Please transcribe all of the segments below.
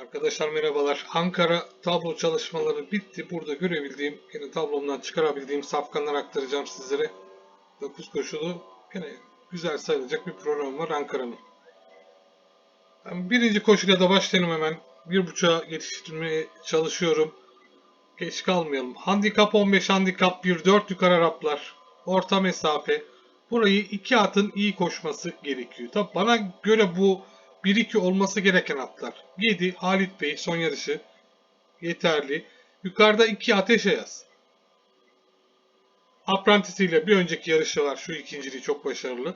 Arkadaşlar merhabalar. Ankara tablo çalışmaları bitti. Burada görebildiğim, yine tablomdan çıkarabildiğim safkanlar aktaracağım sizlere. 9 koşulu yine güzel sayılacak bir program var Ankara'nın. Birinci koşuyla da başlayalım hemen. Bir buçuğa yetiştirmeye çalışıyorum. Geç kalmayalım. Handikap 15, handikap 1, 4 yukarı Araplar. Orta mesafe. Burayı iki atın iyi koşması gerekiyor. Tabi bana göre bu 1-2 olması gereken atlar. 7 Halit Bey son yarışı. Yeterli. Yukarıda 2 Ateş Ayaz. Apprentice ile bir önceki yarışı var. Şu ikinciliği çok başarılı.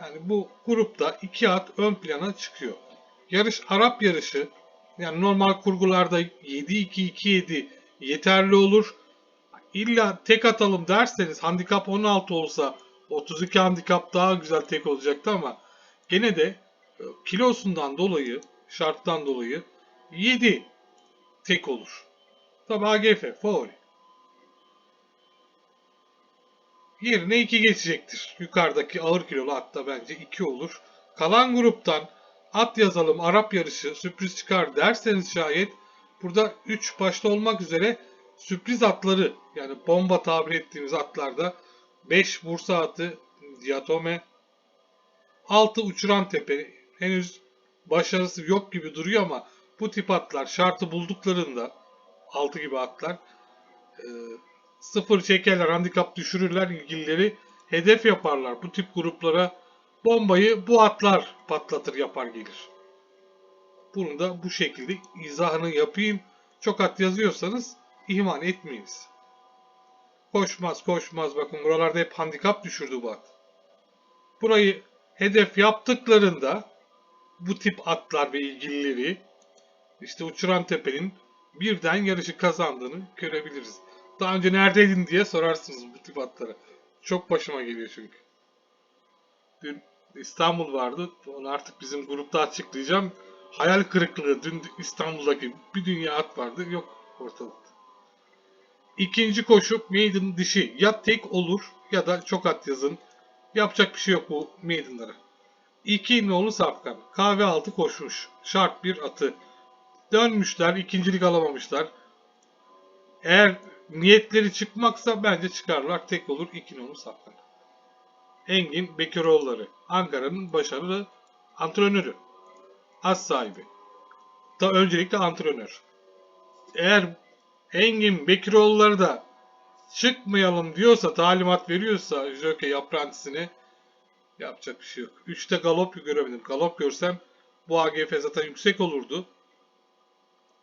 Yani bu grupta 2 at ön plana çıkıyor. Yarış Arap yarışı. Yani normal kurgularda 7-2-2-7 yeterli olur. İlla tek atalım derseniz handikap 16 olsa 32 handikap daha güzel tek olacaktı ama gene de kilosundan dolayı, şarttan dolayı 7 tek olur. Tabi AGF favori. Yerine 2 geçecektir. Yukarıdaki ağır kilolu hatta bence 2 olur. Kalan gruptan at yazalım Arap yarışı sürpriz çıkar derseniz şayet burada 3 başta olmak üzere sürpriz atları yani bomba tabir ettiğimiz atlarda 5 Bursa atı Diatome 6 Uçuran Tepe henüz başarısı yok gibi duruyor ama bu tip atlar şartı bulduklarında 6 gibi atlar e, sıfır çekerler, handikap düşürürler ilgilileri hedef yaparlar. Bu tip gruplara bombayı bu atlar patlatır yapar gelir. Bunu da bu şekilde izahını yapayım. Çok at yazıyorsanız ihmal etmeyiniz. Koşmaz koşmaz bakın buralarda hep handikap düşürdü bu at. Burayı hedef yaptıklarında bu tip atlar ve ilgilileri işte Uçuran Tepe'nin birden yarışı kazandığını görebiliriz. Daha önce neredeydin diye sorarsınız bu tip atlara. Çok başıma geliyor çünkü. Dün İstanbul vardı. Onu artık bizim grupta açıklayacağım. Hayal kırıklığı. Dün İstanbul'daki bir dünya at vardı. Yok ortalıkta. İkinci koşu maiden dişi. Ya tek olur ya da çok at yazın. Yapacak bir şey yok bu maidenlara. İki nolu safkan. Kahve altı koşmuş. Şart bir atı. Dönmüşler. ikincilik alamamışlar. Eğer niyetleri çıkmaksa bence çıkarlar. Tek olur. iki nolu safkan. Engin Bekiroğulları. Ankara'nın başarılı antrenörü. Az sahibi. Da öncelikle antrenör. Eğer Engin Bekiroğulları da çıkmayalım diyorsa, talimat veriyorsa Jockey apprentice'ine yapacak bir şey yok. 3'te galop göremedim. Galop görsem bu AGF zaten yüksek olurdu.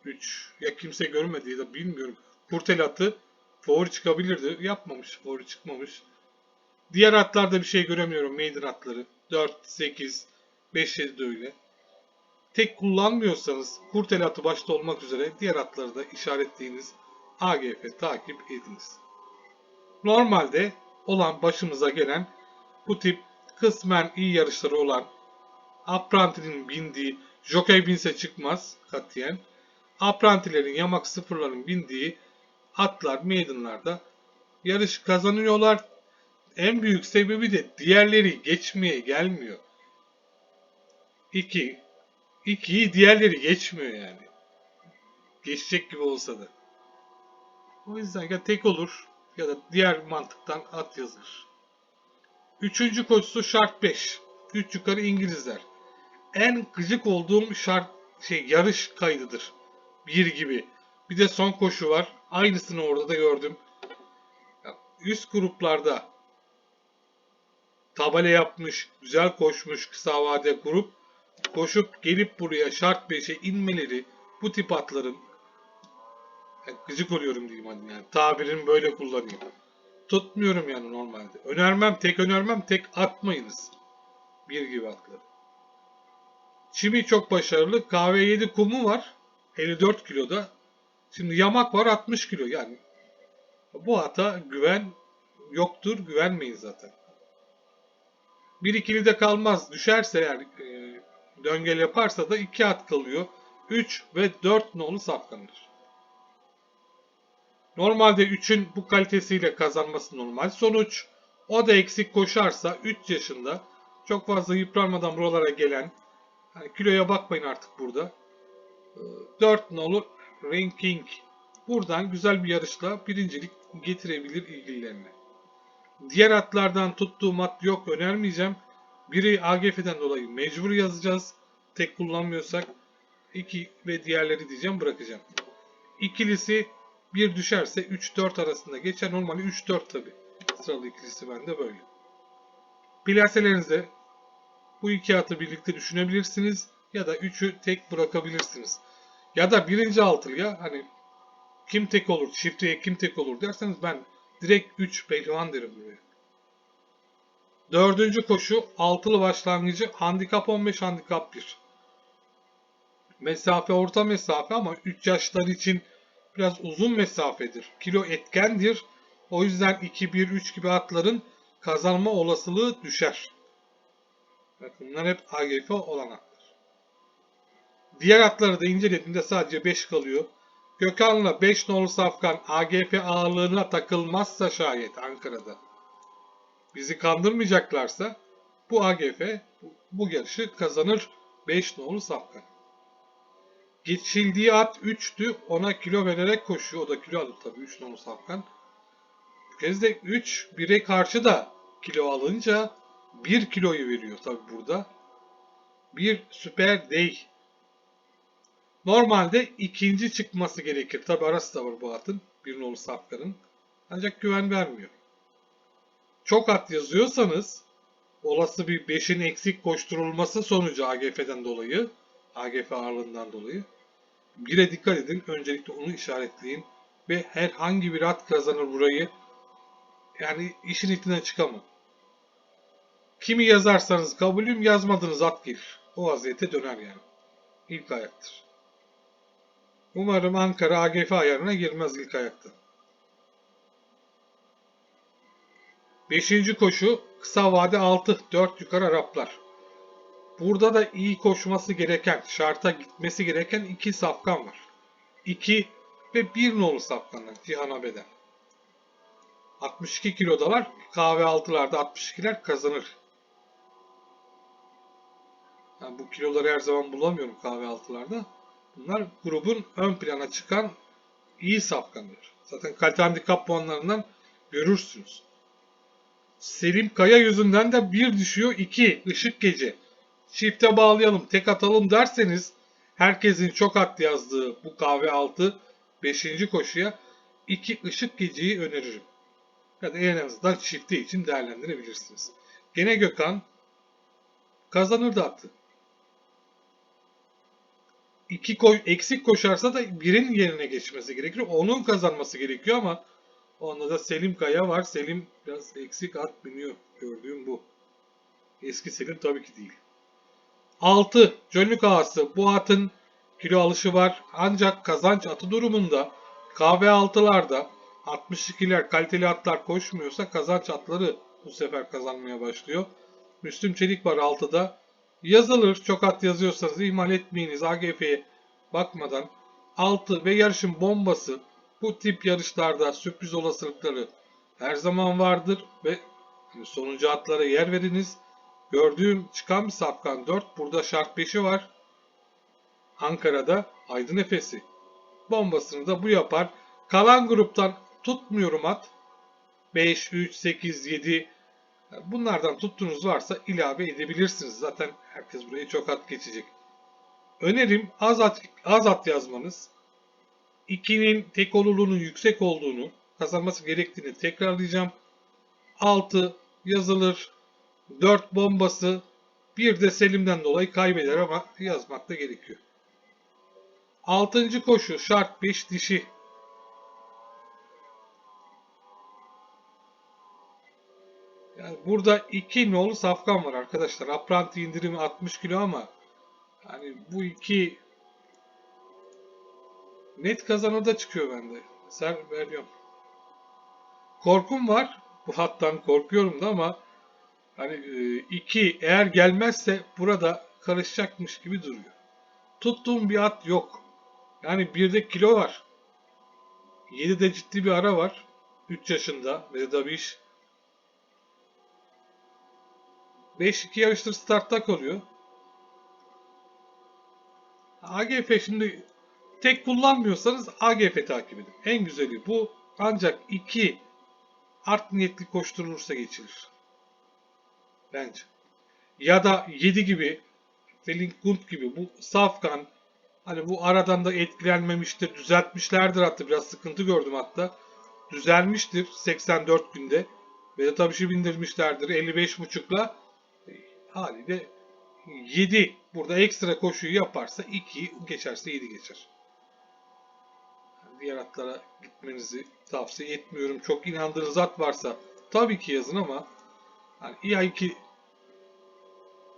3. Ya kimse görmedi ya da bilmiyorum. Kurtel atı favori çıkabilirdi. Yapmamış. Favori çıkmamış. Diğer atlarda bir şey göremiyorum. Maiden atları. 4, 8, 5, 7 de öyle. Tek kullanmıyorsanız kurtel atı başta olmak üzere diğer atları da işaretleyiniz. AGF takip ediniz. Normalde olan başımıza gelen bu tip kısmen iyi yarışları olan Apprentice'nin bindiği Jockey binse çıkmaz katiyen. Apprentice'lerin yamak sıfırların bindiği atlar maidenlarda yarış kazanıyorlar. En büyük sebebi de diğerleri geçmeye gelmiyor. 2 2'yi diğerleri geçmiyor yani. Geçecek gibi olsa da. O yüzden ya tek olur ya da diğer mantıktan at yazılır. Üçüncü koşusu şart 5. 3 yukarı İngilizler. En gıcık olduğum şart şey yarış kaydıdır. Bir gibi. Bir de son koşu var. Aynısını orada da gördüm. Üst gruplarda tabela yapmış, güzel koşmuş kısa vade grup koşup gelip buraya şart 5'e inmeleri bu tip atların yani gıcık oluyorum diyeyim hani yani tabirini böyle kullanayım. Tutmuyorum yani normalde. Önermem, tek önermem, tek atmayınız. Bir gibi atları. Çimi çok başarılı. KV7 kumu var. 54 kiloda. Şimdi yamak var 60 kilo yani. Bu ata güven yoktur. Güvenmeyin zaten. Bir ikili de kalmaz. Düşerse yani e, döngel yaparsa da 2 at kalıyor. 3 ve 4 nolu safkanır. Normalde 3'ün bu kalitesiyle kazanması normal sonuç. O da eksik koşarsa 3 yaşında çok fazla yıpranmadan buralara gelen hani kiloya bakmayın artık burada. 4 nolu ranking. Buradan güzel bir yarışla birincilik getirebilir ilgilerine. Diğer atlardan tuttuğum at yok önermeyeceğim. Biri AGF'den dolayı mecbur yazacağız. Tek kullanmıyorsak. 2 ve diğerleri diyeceğim bırakacağım. İkilisi bir düşerse 3-4 arasında geçer. Normali 3-4 tabi. Sıralı ikilisi bende böyle. Plaselerinizde bu iki atı birlikte düşünebilirsiniz. Ya da 3'ü tek bırakabilirsiniz. Ya da birinci altılıya hani kim tek olur, çiftliğe kim tek olur derseniz ben direkt 3 pehlivan derim buraya. Dördüncü koşu altılı başlangıcı handikap 15 handikap 1. Mesafe orta mesafe ama 3 yaşlar için biraz uzun mesafedir. Kilo etkendir. O yüzden 2-1-3 gibi atların kazanma olasılığı düşer. Evet, bunlar hep AGF olan atlar. Diğer atları da incelediğimde sadece 5 kalıyor. Gökhan'la 5 nolu safkan AGF ağırlığına takılmazsa şayet Ankara'da bizi kandırmayacaklarsa bu AGF bu yarışı kazanır 5 nolu safkan. Geçildiği at 3'tü. Ona kilo vererek koşuyor. O da kilo alır tabii 3 nolu safkan. Bu kez de 3 1'e karşı da kilo alınca 1 kiloyu veriyor tabii burada. Bir süper değil. Normalde ikinci çıkması gerekir. Tabi arası da var bu atın. Bir nolu safkanın. Ancak güven vermiyor. Çok at yazıyorsanız olası bir 5'in eksik koşturulması sonucu AGF'den dolayı AGF ağırlığından dolayı 1'e dikkat edin. Öncelikle onu işaretleyin. Ve herhangi bir at kazanır burayı. Yani işin içinden çıkamam. Kimi yazarsanız kabulüm yazmadınız at gelir. O vaziyete döner yani. İlk ayaktır. Umarım Ankara AGF ayarına girmez ilk ayakta. Beşinci koşu kısa vade 6 4 yukarı Araplar. Burada da iyi koşması gereken, şarta gitmesi gereken iki safkan var. 2 ve 1 nolu safkanlar Cihan Abeden. 62 kilodalar. Kahve altılarda 62'ler kazanır. Yani bu kiloları her zaman bulamıyorum kahve altılarda. Bunlar grubun ön plana çıkan iyi safkanları. Zaten kalite handikap puanlarından görürsünüz. Selim Kaya yüzünden de bir düşüyor. iki ışık gece. Çifte bağlayalım, tek atalım derseniz herkesin çok at yazdığı bu kahve altı 5. koşuya iki ışık geceyi öneririm. Ya da en azından çifti için değerlendirebilirsiniz. Gene Gökhan kazanır da attı. İki koy, eksik koşarsa da birin yerine geçmesi gerekiyor. Onun kazanması gerekiyor ama onda da Selim Kaya var. Selim biraz eksik at biniyor. Gördüğüm bu. Eski Selim tabii ki değil. 6. Cönlük ağası. Bu atın kilo alışı var. Ancak kazanç atı durumunda kahve altılarda 62'ler kaliteli atlar koşmuyorsa kazanç atları bu sefer kazanmaya başlıyor. Müslüm Çelik var 6'da. Yazılır. Çok at yazıyorsanız ihmal etmeyiniz. AGF'ye bakmadan 6 ve yarışın bombası bu tip yarışlarda sürpriz olasılıkları her zaman vardır ve sonuncu atlara yer veriniz. Gördüğüm çıkan bir sapkan 4. Burada şart 5'i var. Ankara'da Aydın Efes'i. Bombasını da bu yapar. Kalan gruptan tutmuyorum at. 5, 3, 8, 7 bunlardan tuttuğunuz varsa ilave edebilirsiniz. Zaten herkes buraya çok at geçecek. Önerim az at, az at yazmanız. 2'nin tek oluluğunun yüksek olduğunu kazanması gerektiğini tekrarlayacağım. 6 yazılır. 4 bombası. Bir de Selim'den dolayı kaybeder ama yazmak da gerekiyor. 6. koşu şart 5 dişi. Yani burada 2 nolu safkan var arkadaşlar. Apranti indirimi 60 kilo ama hani bu iki net kazanırda çıkıyor bende. Sen veriyorum. Korkum var. Bu hattan korkuyorum da ama hani e, iki eğer gelmezse burada karışacakmış gibi duruyor. Tuttuğum bir at yok. Yani bir de kilo var. 7'de ciddi bir ara var. 3 yaşında Vedat iş. 5-2 yarıştır startta kalıyor. AGF şimdi tek kullanmıyorsanız AGF takip edin. En güzeli bu. Ancak 2 art niyetli koşturulursa geçilir. Bence. Ya da 7 gibi Felingund gibi bu Safkan hani bu aradan da etkilenmemiştir. Düzeltmişlerdir hatta biraz sıkıntı gördüm hatta. Düzelmiştir 84 günde. Ve de tabii şey bindirmişlerdir 55.5'la haliyle 7 burada ekstra koşuyu yaparsa 2 geçerse 7 geçer. Diğer atlara gitmenizi tavsiye etmiyorum. Çok inandığınız at varsa tabii ki yazın ama ya 2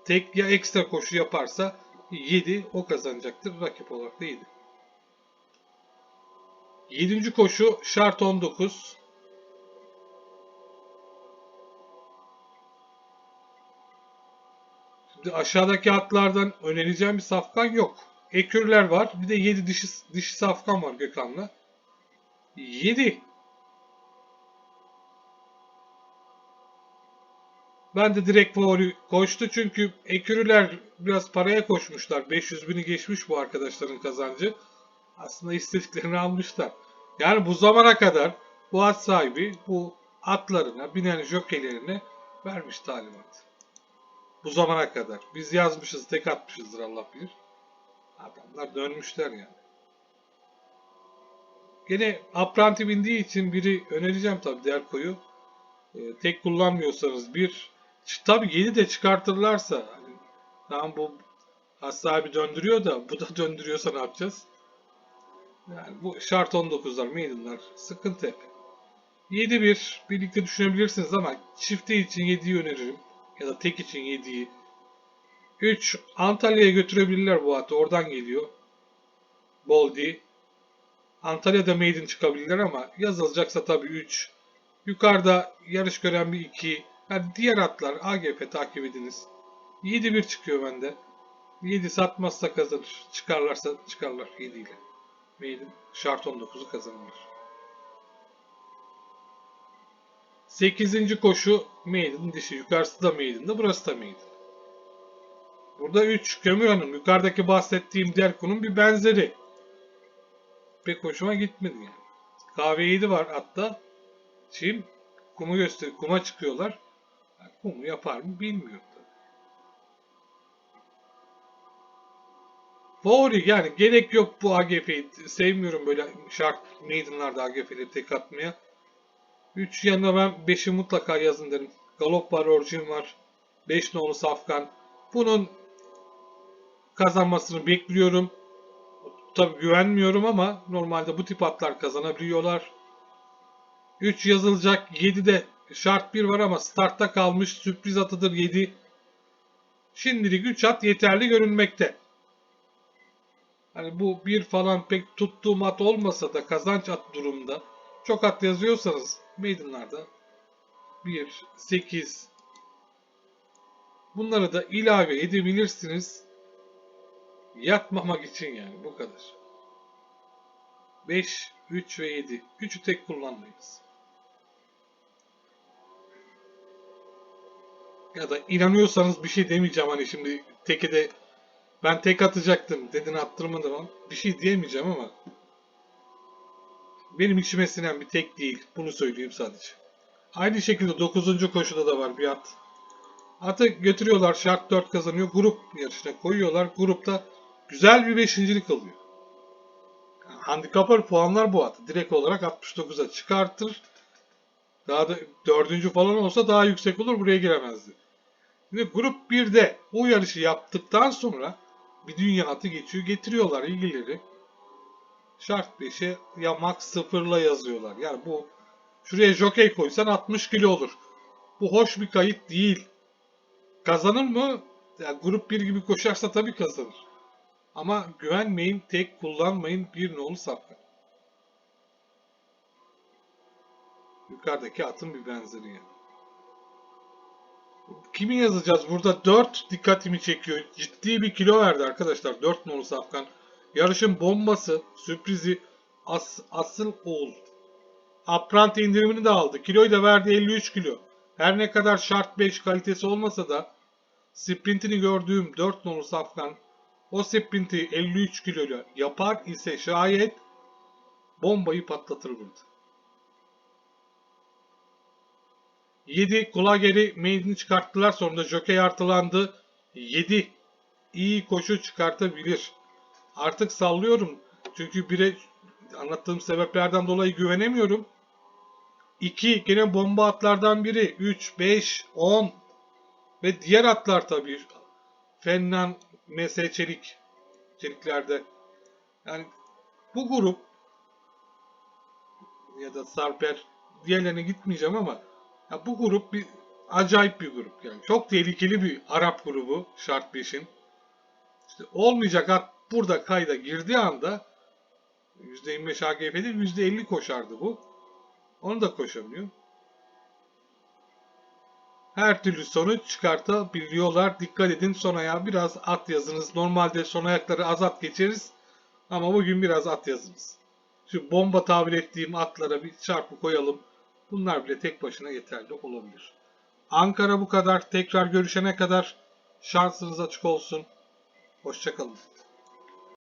tek ya ekstra koşu yaparsa 7 o kazanacaktır. Rakip olarak da 7. 7. koşu şart 19. Şimdi aşağıdaki atlardan önereceğim bir safkan yok. Ekürler var. Bir de 7 dişi, dişi safkan var Gökhan'la. 7. Ben de direkt favori koştu çünkü ekürüler biraz paraya koşmuşlar. 500 bini geçmiş bu arkadaşların kazancı. Aslında istediklerini almışlar. Yani bu zamana kadar bu at sahibi bu atlarına, binen jokeylerine vermiş talimat. Bu zamana kadar. Biz yazmışız, tek atmışızdır Allah bilir. Adamlar dönmüşler yani. Gene apranti bindiği için biri önereceğim tabii diğer koyu. Ee, tek kullanmıyorsanız bir tabii 7 de çıkartırlarsa hani, tamam bu has sahibi döndürüyor da bu da döndürüyorsa ne yapacağız? Yani bu şart 19'lar, maiden'lar sıkıntı hep. 7-1 birlikte düşünebilirsiniz ama çifte için 7'yi öneririm. Ya da tek için 7'yi. 3 Antalya'ya götürebilirler bu atı. Oradan geliyor. Boldi. Antalya'da maiden çıkabilirler ama yazılacaksa tabii 3. Yukarıda yarış gören bir 2. Yani diğer atlar AGF takip ediniz. 7-1 çıkıyor bende. 7 satmazsa kazanır. Çıkarlarsa çıkarlar 7 ile. Maiden şart 19'u kazanırlar. 8. koşu Maiden dişi. Yukarısı da Maiden'da burası da Maiden. Burada 3 Kömür Hanım. Yukarıdaki bahsettiğim diğer konunun bir benzeri. Pek hoşuma gitmedi yani. Kahve 7 var hatta. Şimdi kumu göster kuma çıkıyorlar. Kumu yapar mı bilmiyorum tabii. Yani gerek yok bu AGF'yi. Sevmiyorum böyle şart maidenlarda AGF'leri tek atmaya. 3 yanına ben 5'i mutlaka yazın derim. Galop var, Orjin var. 5 nolu Safkan. Bunun kazanmasını bekliyorum. Tabi güvenmiyorum ama normalde bu tip atlar kazanabiliyorlar. 3 yazılacak. 7'de şart 1 var ama startta kalmış. Sürpriz atıdır 7. Şimdilik 3 at yeterli görünmekte. Hani bu bir falan pek tuttuğum at olmasa da kazanç at durumda. Çok at yazıyorsanız maidenlarda 1, 8 bunları da ilave edebilirsiniz. Yatmamak için yani bu kadar. 5, 3 ve 7. 3'ü tek kullanmayız. Ya da inanıyorsanız bir şey demeyeceğim hani şimdi teke de ben tek atacaktım dedin attırmadım ama bir şey diyemeyeceğim ama benim içime sinen bir tek değil. Bunu söyleyeyim sadece. Aynı şekilde 9. koşuda da var bir at. Atı götürüyorlar şart 4 kazanıyor. Grup yarışına koyuyorlar. Grupta güzel bir beşincilik alıyor. Yani handikapar puanlar bu atı. Direkt olarak 69'a çıkartır. Daha da dördüncü falan olsa daha yüksek olur. Buraya giremezdi. Şimdi grup 1'de o yarışı yaptıktan sonra bir dünya atı geçiyor. Getiriyorlar ilgileri. Şart 5'e ya max 0'la yazıyorlar. Yani bu şuraya jockey koysan 60 kilo olur. Bu hoş bir kayıt değil. Kazanır mı? Yani grup 1 gibi koşarsa tabii kazanır. Ama güvenmeyin, tek kullanmayın bir nolu sapka. Yukarıdaki atın bir benzeri yani. Kimi yazacağız? Burada 4 dikkatimi çekiyor. Ciddi bir kilo verdi arkadaşlar. 4 nolu safkan. Yarışın bombası, sürprizi as, asıl oğul. Aprant indirimini de aldı. Kiloyu da verdi 53 kilo. Her ne kadar şart 5 kalitesi olmasa da sprintini gördüğüm 4 nolu safkan o sprinti 53 kiloyla yapar ise şayet bombayı patlatır burada. 7 Kulageri meydanı çıkarttılar. Sonra Jockey artılandı. 7 iyi koşu çıkartabilir. Artık sallıyorum. Çünkü bire anlattığım sebeplerden dolayı güvenemiyorum. 2 gene bomba atlardan biri. 3, 5, 10 ve diğer atlar tabii. Fennan, MS Çelik Çeliklerde. Yani bu grup ya da Sarper diğerlerine gitmeyeceğim ama ya bu grup bir acayip bir grup yani. Çok tehlikeli bir Arap grubu şart 5'in. İşte olmayacak at burada kayda girdiği anda %25 AGF'de %50 koşardı bu. Onu da koşamıyor. Her türlü sonuç çıkartabiliyorlar. Dikkat edin son ayağa biraz at yazınız. Normalde son ayakları az at geçeriz. Ama bugün biraz at yazınız. Şu bomba tabir ettiğim atlara bir çarpı koyalım. Bunlar bile tek başına yeterli olabilir. Ankara bu kadar. Tekrar görüşene kadar şansınız açık olsun. Hoşçakalın.